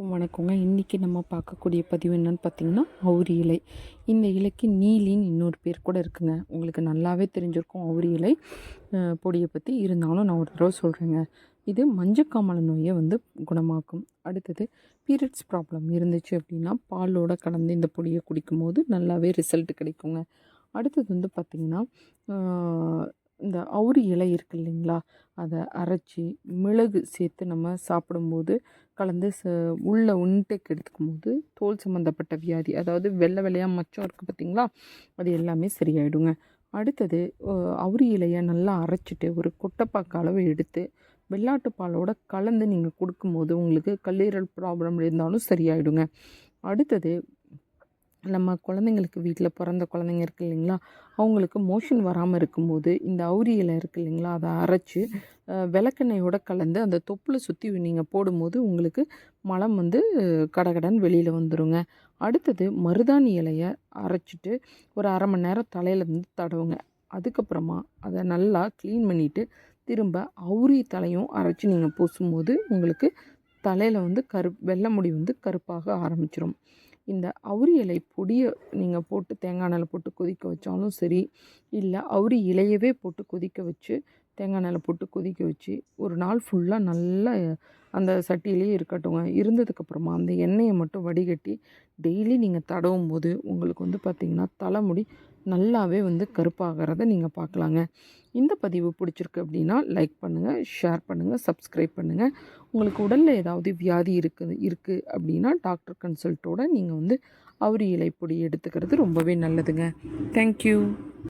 எல்லாருக்கும் வணக்கங்க. இன்றைக்கி நம்ம பார்க்கக்கூடிய பதிவு என்னன்னு பார்த்தீங்கன்னா அவுரி இலை. இந்த இலைக்கு நீலின்னு இன்னொரு பேர் கூட இருக்குங்க. உங்களுக்கு நல்லாவே தெரிஞ்சிருக்கும் அவுரி இலை. பொடியை பற்றி இருந்தாலும் நான் ஒரு தடவை சொல்கிறேங்க இது மஞ்சக்காமலை நோயை வந்து குணமாக்கும். அடுத்தது பீரியட்ஸ் ப்ராப்ளம் இருந்துச்சு அப்படின்னா பாலோட கலந்து இந்த பொடியை குடிக்கும்போது நல்லாவே ரிசல்ட் கிடைக்குங்க. அடுத்தது வந்து பார்த்திங்கன்னா இந்த அவுரி இலை இருக்கு இல்லைங்களா? அதை அரைச்சி மிளகு சேர்த்து நம்ம சாப்பிடும்போது கலந்து ச உள்ள இன்டேக் எடுத்துக்கும் போது தோல் சம்மந்தப்பட்ட வியாதி அதாவது வெள்ளை வெள்ளையாக மச்சம் இருக்குது பார்த்தீங்களா அது எல்லாமே சரியாயிடுங்க. அடுத்தது அவுரி இலையை நல்லா அரைச்சிட்டு ஒரு கொட்டைப்பாக்கு அளவு எடுத்து வெள்ளாட்டு பாலோட கலந்து நீங்கள் கொடுக்கும்போது உங்களுக்கு கல்லீரல் ப்ராப்ளம் இருந்தாலும் சரியாயிடுங்க. அடுத்தது நம்ம குழந்தைங்களுக்கு வீட்டில் பிறந்த குழந்தைங்க இருக்கு இல்லைங்களா? அவங்களுக்கு மோஷன் வராமல் இருக்கும்போது இந்த அவுரி இலை இருக்கு இல்லைங்களா? அதை அரைச்சி அஹ், கலந்து அந்த தொப்புளை சுற்றி நீங்கள் போடும்போது உங்களுக்கு மலம் வந்து கடகடன் வெளியில் வந்துருங்க. அடுத்தது மருதாணி இலையை அரைச்சிட்டு ஒரு அரை மணி நேரம் தலையில் வந்து தடவுங்க. அதுக்கப்புறமா அதை நல்லா க்ளீன் பண்ணிவிட்டு திரும்ப அவுரி தலையும் அரைச்சி நீங்கள் பூசும்போது உங்களுக்கு தலையில் வந்து கரு வெள்ளை முடி வந்து கருப்பாக ஆரம்பிச்சிடும் இந்த அவுரி இலை பொடியை நீங்கள் போட்டு தேங்காய் எண்ணெயில் போட்டு கொதிக்க வச்சாலும் சரி இல்லை அவுரி இலையவே போட்டு கொதிக்க வச்சு தேங்காய் எண்ணெயில் போட்டு கொதிக்க வச்சு ஒரு நாள் ஃபுல்லாக நல்லா அந்த சட்டியிலேயே இருக்கட்டுங்க. இருந்ததுக்கப்புறமா அந்த எண்ணெயை மட்டும் வடிகட்டி டெய்லி நீங்கள் தடவும் போது உங்களுக்கு வந்து பார்த்திங்கன்னா தலைமுடி நல்லாவே வந்து கருப்பாகிறத நீங்கள் பார்க்கலாங்க இந்த பதிவு பிடிச்சிருக்கு அப்படின்னா லைக் பண்ணுங்கள் ஷேர் பண்ணுங்கள் சப்ஸ்கிரைப் பண்ணுங்கள் உங்களுக்கு உடலில் ஏதாவது வியாதி இருக்குது இருக்குது அப்படின்னா டாக்டர் கன்சல்ட்டோட நீங்கள் வந்து அவரி இலை பொடி எடுத்துக்கிறது ரொம்பவே நல்லதுங்க. தேங்க்யூ